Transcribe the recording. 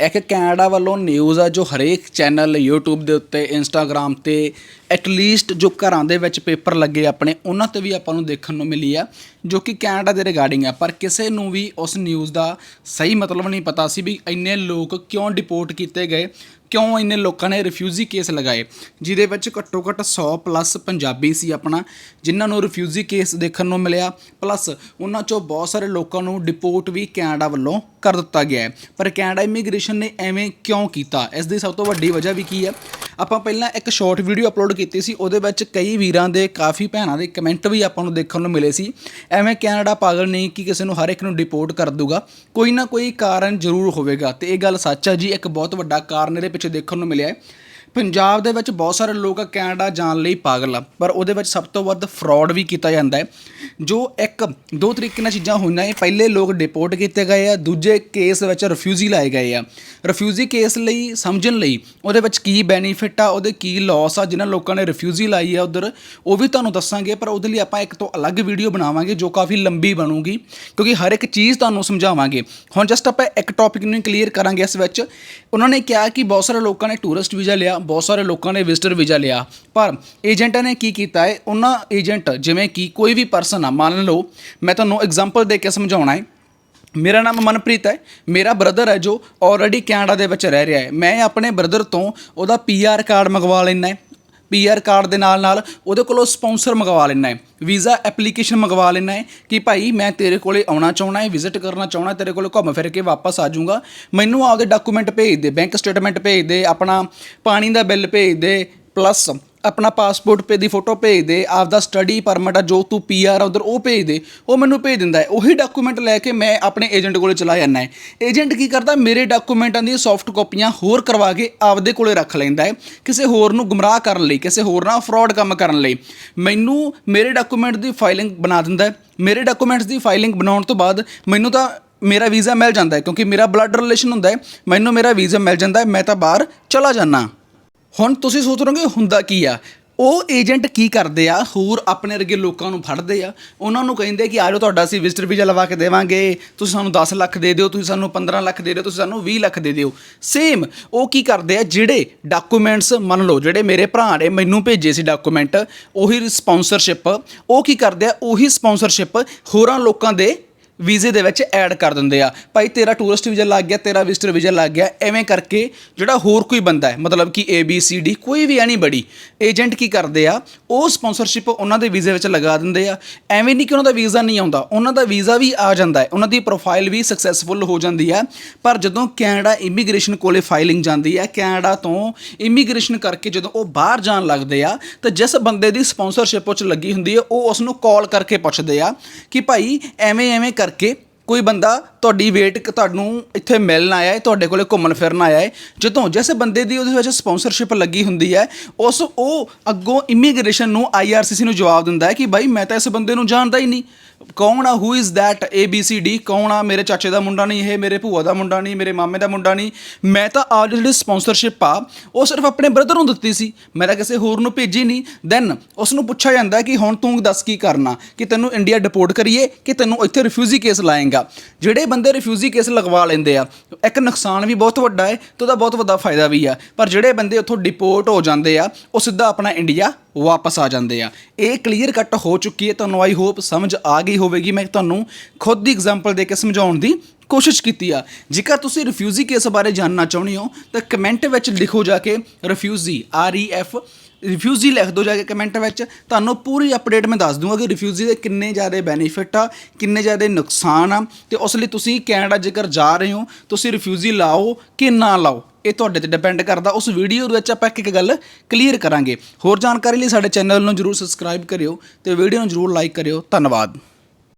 ਇੱਕ ਕੈਨੇਡਾ ਵੱਲੋਂ ਨਿਊਜ਼ ਆ ਜੋ ਹਰੇਕ ਚੈਨਲ YouTube ਦੇ ਉੱਤੇ, Instagram ਤੇ ਐਟਲੀਸਟ ਜੋ ਘਰਾਂ ਦੇ ਵਿੱਚ ਪੇਪਰ ਲੱਗੇ ਆਪਣੇ, ਉਹਨਾਂ ਤੇ ਵੀ ਆਪਾਂ ਨੂੰ ਦੇਖਣ ਨੂੰ ਮਿਲੀ ਆ, ਜੋ ਕਿ ਕੈਨੇਡਾ ਦੇ ਰਿਗਾਰਡਿੰਗ ਆ। ਪਰ ਕਿਸੇ ਨੂੰ ਵੀ ਉਸ ਨਿਊਜ਼ ਦਾ ਸਹੀ ਮਤਲਬ ਨਹੀਂ ਪਤਾ ਸੀ ਵੀ ਇੰਨੇ ਲੋਕ ਕਿਉਂ ਡਿਪੋਰਟ ਕੀਤੇ ਗਏ। ਕਿਉਂ ਇੰਨੇ ਲੋਕਾਂ ਨੇ ਰਿਫਿਊਜੀ ਕੇਸ ਲਗਾਏ? ਜਿਹਦੇ ਵਿੱਚ ਘੱਟੋ ਘੱਟ 100 ਪਲੱਸ ਪੰਜਾਬੀ ਸੀ ਆਪਣਾ, ਜਿਨ੍ਹਾਂ ਨੂੰ ਰਿਫਿਊਜੀ ਕੇਸ ਦੇਖਣ ਨੂੰ ਮਿਲਿਆ। ਪਲੱਸ ਉਹਨਾਂ ਚੋਂ ਬਹੁਤ ਸਾਰੇ ਲੋਕਾਂ ਨੂੰ ਡਿਪੋਰਟ ਵੀ ਕੈਨੇਡਾ ਵੱਲੋਂ ਕਰ ਦਿੱਤਾ ਗਿਆ ਹੈ। ਪਰ ਕੈਨੇਡਾ ਇਮੀਗ੍ਰੇਸ਼ਨ ਨੇ ਐਵੇਂ ਕਿਉਂ ਕੀਤਾ? ਇਸ ਦੀ ਸਭ ਤੋਂ ਵੱਡੀ ਵਜ੍ਹਾ ਵੀ ਕੀ ਹੈ? ਆਪਾਂ ਪਹਿਲਾਂ ਇੱਕ ਸ਼ਾਰਟ ਵੀਡੀਓ ਅਪਲੋਡ ਕੀਤੀ ਸੀ, ਉਹਦੇ ਵਿੱਚ ਕਈ ਵੀਰਾਂ ਦੇ, ਕਾਫੀ ਭੈਣਾਂ ਦੇ ਕਮੈਂਟ ਵੀ ਆਪਾਂ ਨੂੰ ਦੇਖਣ ਨੂੰ ਮਿਲੇ ਸੀ। ਐਵੇਂ ਕੈਨੇਡਾ ਪਾਗਲ ਨਹੀਂ ਕਿ ਕਿਸੇ ਨੂੰ ਹਰ ਇੱਕ ਨੂੰ ਡਿਪੋਰਟ ਕਰ ਦੂਗਾ। ਕੋਈ ਨਾ ਕੋਈ ਕਾਰਨ ਜ਼ਰੂਰ ਹੋਵੇਗਾ। ਤੇ ਇਹ ਗੱਲ ਸੱਚ ਹੈ ਜੀ, ਇੱਕ ਬਹੁਤ ਵੱਡਾ ਕਾਰਨ ਇਹਦੇ ਪਿੱਛੇ ਦੇਖਣ ਨੂੰ ਮਿਲਿਆ ਹੈ। ਪੰਜਾਬ ਦੇ ਵਿੱਚ ਬਹੁਤ ਸਾਰੇ ਲੋਕ ਕੈਨੇਡਾ ਜਾਣ ਲਈ ਪਾਗਲ ਆ, ਪਰ ਉਹਦੇ ਵਿੱਚ ਸਭ ਤੋਂ ਵੱਧ ਫਰਾਡ ਵੀ ਕੀਤਾ ਜਾਂਦਾ ਹੈ। ਜੋ ਇੱਕ, ਦੋ ਤਰੀਕੇ ਨਾਲ ਚੀਜ਼ਾਂ ਹੋਈਆਂ ਇਹ, ਪਹਿਲੇ ਲੋਕ ਡਿਪੋਰਟ ਕੀਤੇ ਗਏ ਆ, ਦੂਜੇ ਕੇਸ ਵਿੱਚ ਰਿਫਿਊਜੀ ਲਾਏ ਗਏ ਆ। ਰਿਫਿਊਜੀ ਕੇਸ ਲਈ ਸਮਝਣ ਲਈ ਉਹਦੇ ਵਿੱਚ ਕੀ ਬੈਨੀਫਿਟ ਆ, ਉਹਦੇ ਕੀ ਲਾਸ ਆ, ਜਿਨ੍ਹਾਂ ਲੋਕਾਂ ਨੇ ਰਿਫਿਊਜੀ ਲਾਈ ਆ ਉਧਰ, ਉਹ ਵੀ ਤੁਹਾਨੂੰ ਦੱਸਾਂਗੇ, ਪਰ ਉਹਦੇ ਲਈ ਆਪਾਂ ਇੱਕ ਤੋਂ ਅਲੱਗ ਵੀਡੀਓ ਬਣਾਵਾਂਗੇ ਜੋ ਕਾਫੀ ਲੰਬੀ ਬਣੂਗੀ, ਕਿਉਂਕਿ ਹਰ ਇੱਕ ਚੀਜ਼ ਤੁਹਾਨੂੰ ਸਮਝਾਵਾਂਗੇ। ਹੁਣ ਜਸਟ ਆਪਾਂ ਇੱਕ ਟੌਪਿਕ ਨੂੰ ਕਲੀਅਰ ਕਰਾਂਗੇ ਇਸ ਵਿੱਚ। ਉਹਨਾਂ ਨੇ ਕਿਹਾ ਕਿ ਬਹੁਤ ਸਾਰੇ ਲੋਕਾਂ ਨੇ ਟੂਰਿਸਟ ਵੀਜ਼ਾ ਲਿਆ ਬਹੁਤ ਸਾਰੇ ਲੋਕਾਂ ਨੇ ਵਿਜ਼ਟਰ ਵੀਜ਼ਾ ਲਿਆ। ਪਰ ਏਜੰਟਾਂ ਨੇ ਕੀ ਕੀਤਾ ਹੈ? ਉਹਨਾਂ ਏਜੰਟ ਜਿਵੇਂ ਕਿ ਕੋਈ ਵੀ ਪਰਸਨ ਆ, ਮੰਨ ਲਓ, ਮੈਂ ਤੁਹਾਨੂੰ ਐਗਜ਼ਾਮਪਲ ਦੇ ਕੇ ਸਮਝਾਉਣਾ ਹੈ। ਮੇਰਾ ਨਾਮ ਮਨਪ੍ਰੀਤ ਹੈ, ਮੇਰਾ ਬ੍ਰਦਰ ਹੈ ਜੋ ਆਲਰੇਡੀ ਕੈਨੇਡਾ ਦੇ ਵਿੱਚ ਰਹਿ ਰਿਹਾ ਹੈ। ਮੈਂ ਆਪਣੇ ਬ੍ਰਦਰ ਤੋਂ ਉਹਦਾ ਪੀਆਰ ਕਾਰਡ ਮੰਗਵਾ ਲੈਣਾ ਹੈ। ਪੀਆਰ ਕਾਰਡ ਦੇ ਨਾਲ ਨਾਲ ਉਹਦੇ ਕੋਲੋਂ ਸਪਾਂਸਰ ਮੰਗਵਾ ਲੈਣਾ ਹੈ। ਵੀਜ਼ਾ ਐਪਲੀਕੇਸ਼ਨ ਮੰਗਵਾ ਲੈਣਾ ਹੈ ਕਿ ਭਾਈ ਮੈਂ ਤੇਰੇ ਕੋਲੇ ਆਉਣਾ ਚਾਹਣਾ ਹੈ ਵਿਜ਼ਿਟ ਕਰਨਾ ਚਾਹਣਾ ਤੇਰੇ ਕੋਲੇ ਘੁੰਮ ਫਿਰ ਕੇ ਵਾਪਸ ਆ ਜਾਊਂਗਾ। ਮੈਨੂੰ ਆਪਦੇ ਡਾਕੂਮੈਂਟ ਭੇਜ ਦੇ ਬੈਂਕ ਸਟੇਟਮੈਂਟ ਭੇਜ ਦੇ, ਆਪਣਾ ਪਾਣੀ ਦਾ ਬਿੱਲ ਭੇਜ ਦੇ ਪਲੱਸ ਆਪਣਾ ਪਾਸਪੋਰਟ ਪੇ ਦੀ ਫੋਟੋ ਭੇਜ ਦੇ, ਆਪਦਾ ਸਟੱਡੀ ਪਰਮਿਟ ਆ ਜੋ ਤੂੰ ਪੀਆਰ ਆ ਉਧਰ ਉਹ ਭੇਜ ਦੇ, ਉਹ ਮੈਨੂੰ ਭੇਜ ਦਿੰਦਾ ਹੈ। ਉਹੀ ਡਾਕੂਮੈਂਟ ਲੈ ਕੇ ਮੈਂ ਆਪਣੇ ਏਜੰਟ ਕੋਲੇ ਚਲਾ ਜਾਂਦਾ ਹੈ। ਏਜੰਟ ਕੀ ਕਰਦਾ, ਮੇਰੇ ਡਾਕੂਮੈਂਟਾਂ ਦੀਆਂ ਸੌਫਟ ਕਾਪੀਆਂ ਹੋਰ ਕਰਵਾ ਕੇ ਆਪਦੇ ਕੋਲੇ ਰੱਖ ਲੈਂਦਾ ਹੈ, ਕਿਸੇ ਹੋਰ ਨੂੰ ਗੁੰਮਰਾਹ ਕਰਨ ਲਈ, ਕਿਸੇ ਹੋਰ ਨਾਲ ਫਰਾਡ ਕੰਮ ਕਰਨ ਲਈ। ਮੈਨੂੰ ਮੇਰੇ ਡਾਕੂਮੈਂਟ ਦੀ ਫਾਈਲਿੰਗ ਬਣਾ ਦਿੰਦਾ ਹੈ। ਮੇਰੇ ਡਾਕੂਮੈਂਟਸ ਦੀ ਫਾਈਲਿੰਗ ਬਣਾਉਣ ਤੋਂ ਬਾਅਦ ਮੈਨੂੰ ਤਾਂ ਮੇਰਾ ਵੀਜ਼ਾ ਮਿਲ ਜਾਂਦਾ ਹੈ, ਕਿਉਂਕਿ ਮੇਰਾ ਬਲੱਡ ਰਿਲੇਸ਼ਨ ਹੁੰਦਾ ਹੈ। ਮੈਨੂੰ ਮੇਰਾ ਵੀਜ਼ਾ ਮਿਲ ਜਾਂਦਾ ਹੈ, ਮੈਂ ਤਾਂ ਬਾਹਰ ਚਲਾ ਜਾਂਦਾ ਹੁਣ ਤੁਸੀਂ ਸੋਚ ਰਹੇ ਹੋ ਹੁੰਦਾ ਕੀ ਆ? ਉਹ ਏਜੰਟ ਕੀ ਕਰਦੇ ਆ? ਹੋਰ ਆਪਣੇ ਵਰਗੇ ਲੋਕਾਂ ਨੂੰ ਫੜਦੇ ਆ। ਉਹਨਾਂ ਨੂੰ ਕਹਿੰਦੇ ਕਿ ਆ ਜਾਓ, ਤੁਹਾਡਾ ਅਸੀਂ ਵਿਜ਼ਟਰ ਵੀਜ਼ਾ ਲਵਾ ਕੇ ਦੇਵਾਂਗੇ। ਤੁਸੀਂ ਸਾਨੂੰ 10 ਲੱਖ ਦੇ ਦਿਓ, ਤੁਸੀਂ ਸਾਨੂੰ 15 ਲੱਖ ਦੇ ਦਿਓ, ਤੁਸੀਂ ਸਾਨੂੰ 20 ਲੱਖ ਦੇ ਦਿਓ। ਸੇਮ ਉਹ ਕੀ ਕਰਦੇ ਆ? ਜਿਹੜੇ ਡਾਕੂਮੈਂਟਸ ਮੰਨ ਲਓ, ਜਿਹੜੇ ਮੇਰੇ ਭਰਾ ਨੇ ਮੈਨੂੰ ਭੇਜੇ ਸੀ ਡਾਕੂਮੈਂਟ ਉਹੀ ਸਪਾਂਸਰਸ਼ਿਪ ਉਹ ਕੀ ਕਰਦੇ ਆ? ਉਹੀ ਸਪਾਂਸਰਸ਼ਿਪ ਹੋਰਾਂ ਲੋਕਾਂ ਦੇ ਵੀਜ਼ੇ ਦੇ ਵਿੱਚ ਐਡ ਕਰ ਦਿੰਦੇ ਆ। ਭਾਈ, ਤੇਰਾ ਟੂਰਿਸਟ ਵੀਜ਼ਾ ਲੱਗ ਗਿਆ, ਤੇਰਾ ਵਿਜ਼ਟਰ ਵੀਜ਼ਾ ਲੱਗ ਗਿਆ, ਐਵੇਂ ਕਰਕੇ ਜਿਹੜਾ ਹੋਰ ਕੋਈ ਬੰਦਾ ਹੈ, ਮਤਲਬ ਕਿ ਏ ਬੀ ਸੀ ਡੀ ਕੋਈ ਵੀ ਐਨੀ ਬੜੀ ਏਜੰਟ ਕੀ ਕਰਦੇ ਆ, ਉਹ ਸਪਾਂਸਰਸ਼ਿਪ ਉਹਨਾਂ ਦੇ ਵੀਜ਼ੇ ਵਿੱਚ ਲਗਾ ਦਿੰਦੇ ਆ। ਐਵੇਂ ਨਹੀਂ ਕਿ ਉਹਨਾਂ ਦਾ ਵੀਜ਼ਾ ਨਹੀਂ ਆਉਂਦਾ, ਉਹਨਾਂ ਦਾ ਵੀਜ਼ਾ ਵੀ ਆ ਜਾਂਦਾ ਹੈ, ਉਹਨਾਂ ਦੀ ਪ੍ਰੋਫਾਈਲ ਵੀ ਸਕਸੈਸਫੁਲ ਹੋ ਜਾਂਦੀ ਹੈ। ਪਰ ਜਦੋਂ ਕੈਨੇਡਾ ਇਮੀਗ੍ਰੇਸ਼ਨ ਕੋਲੇ ਫਾਈਲਿੰਗ ਜਾਂਦੀ ਹੈ ਕੈਨੇਡਾ ਤੋਂ ਇਮੀਗ੍ਰੇਸ਼ਨ ਕਰਕੇ ਜਦੋਂ ਉਹ ਬਾਹਰ ਜਾਣ ਲੱਗਦੇ ਆ, ਤਾਂ ਜਿਸ ਬੰਦੇ ਦੀ ਸਪਾਂਸਰਸ਼ਿਪ ਉਹ ਲੱਗੀ ਹੁੰਦੀ ਹੈ, ਉਹ ਉਸ ਨੂੰ ਕਾਲ ਕਰਕੇ ਪੁੱਛਦੇ ਆ ਕਿ ਭਾਈ ਐਵੇਂ ਐਵੇਂ ਕਰ ਕਰਕੇ ਕੋਈ ਬੰਦਾ ਤੁਹਾਡੀ ਵੇਟ ਤੁਹਾਨੂੰ ਇੱਥੇ ਮਿਲਣ ਆਇਆ ਹੈ, ਤੁਹਾਡੇ ਕੋਲੇ ਘੁੰਮਣ ਫਿਰਨ ਆਇਆ ਹੈ। ਜਦੋਂ ਜਿਸ ਬੰਦੇ ਦੀ ਉਹਦੇ ਵਿੱਚ ਸਪਾਂਸਰਸ਼ਿਪ ਲੱਗੀ ਹੁੰਦੀ ਹੈ, ਉਸ ਉਹ ਅੱਗੋਂ ਇਮੀਗ੍ਰੇਸ਼ਨ ਨੂੰ ਆਈਆਰਸੀਸੀ ਨੂੰ ਜਵਾਬ ਦਿੰਦਾ ਹੈ ਕਿ ਭਾਈ ਮੈਂ ਤਾਂ ਇਸ ਬੰਦੇ ਨੂੰ ਜਾਣਦਾ ਹੀ ਨਹੀਂ। ਕੌਣ ਆ ਹੂ ਇਜ਼ ਥੈਟ ਡੀ ਕੌਣ ਆ? ਮੇਰੇ ਚਾਚੇ ਦਾ ਮੁੰਡਾ ਨਹੀਂ ਇਹ, ਮੇਰੇ ਭੂਆ ਦਾ ਮੁੰਡਾ ਨਹੀਂ, ਮੇਰੇ ਮਾਮੇ ਦਾ ਮੁੰਡਾ ਨਹੀਂ। ਮੈਂ ਤਾਂ ਆ ਜਿਹੜੀ ਸਪਾਂਸਰਸ਼ਿਪ ਆ, ਉਹ ਸਿਰਫ ਆਪਣੇ ਬ੍ਰਦਰ ਨੂੰ ਦਿੱਤੀ ਸੀ। ਮੈਂ ਤਾਂ ਕਿਸੇ ਹੋਰ ਨੂੰ ਭੇਜੀ ਨਹੀਂ। ਦੈਨ ਉਸ ਨੂੰ ਪੁੱਛਿਆ ਜਾਂਦਾ ਕਿ ਹੁਣ ਤੂੰ ਦੱਸ ਕੀ ਕਰਨਾ? ਕਿ ਤੈਨੂੰ ਇੰਡੀਆ ਡਿਪੋਰਟ ਕਰੀਏ ਕਿ ਤੈਨੂੰ ਇੱਥੇ ਰਿਫਿਊਜੀ ਕੇਸ ਲਾਏਗਾ? ਜਿਹੜੇ ਬੰਦੇ ਰਿਫਿਊਜੀ ਕੇਸ ਲਗਵਾ ਲੈਂਦੇ ਆ। ਇੱਕ ਨੁਕਸਾਨ ਵੀ ਬਹੁਤ ਵੱਡਾ ਹੈ ਤੇ ਉਹਦਾ ਬਹੁਤ ਵੱਡਾ ਫਾਇਦਾ ਵੀ ਆ। ਪਰ ਜਿਹੜੇ ਬੰਦੇ ਉੱਥੋਂ ਡਿਪੋਰਟ ਹੋ ਜਾਂਦੇ ਆ, ਉਹ ਸਿੱਧਾ ਆਪਣਾ ਇੰਡੀਆ ਵਾਪਸ ਆ ਜਾਂਦੇ ਆ। ਇਹ ਕਲੀਅਰ ਕੱਟ ਹੋ ਚੁੱਕੀ ਹੈ। ਤੁਹਾਨੂੰ ਆਈ ਹੋਪ ਸਮਝ ਆ ਗਈ ਹੋਵੇਗੀ। ਮੈਂ ਤੁਹਾਨੂੰ ਖੁਦ ਦੀ ਐਗਜ਼ਾਮਪਲ ਦੇ ਕੇ ਸਮਝਾਉਣ ਦੀ ਕੋਸ਼ਿਸ਼ ਕੀਤੀ ਆ। ਜੇਕਰ ਤੁਸੀਂ ਰਿਫਿਊਜੀ ਕੇਸ ਬਾਰੇ ਜਾਣਨਾ ਚਾਹੁੰਦੇ ਹੋ, ਤਾਂ ਕਮੈਂਟ ਵਿੱਚ ਲਿਖੋ ਜਾ ਕੇ। Refugee R E F refugee ਲਿਖ ਦਿਓ ਜਾ ਕੇ ਕਮੈਂਟ ਵਿੱਚ। ਤੁਹਾਨੂੰ ਪੂਰੀ ਅਪਡੇਟ ਮੈਂ ਦੱਸ ਦੂੰਗਾ ਕਿ ਰਿਫਿਊਜੀ ਦੇ ਕਿੰਨੇ ਜ਼ਿਆਦਾ ਬੈਨੀਫਿਟ ਆ, ਕਿੰਨੇ ਜ਼ਿਆਦਾ ਨੁਕਸਾਨ ਆ ਤੇ ਉਸ ਲਈ ਤੁਸੀਂ ਕੈਨੇਡਾ ਜੇਕਰ ਜਾ ਰਹੇ ਹੋ, ਤੁਸੀਂ ਰਿਫਿਊਜੀ ਲਾਓ ਕਿ ਨਾ ਲਾਓ, ਇਹ ਤੁਹਾਡੇ ਤੇ ਡਿਪੈਂਡ ਕਰਦਾ। ਉਸ ਵੀਡੀਓ ਦੇ ਵਿੱਚ ਆਪਾਂ ਇੱਕ ਇੱਕ ਗੱਲ ਕਲੀਅਰ ਕਰਾਂਗੇ। ਹੋਰ ਜਾਣਕਾਰੀ ਲਈ ਸਾਡੇ ਚੈਨਲ ਨੂੰ ਜਰੂਰ ਸਬਸਕ੍ਰਾਈਬ ਕਰਿਓ ਤੇ ਵੀਡੀਓ ਨੂੰ ਜਰੂਰ ਲਾਈਕ ਕਰਿਓ। ਧੰਨਵਾਦ।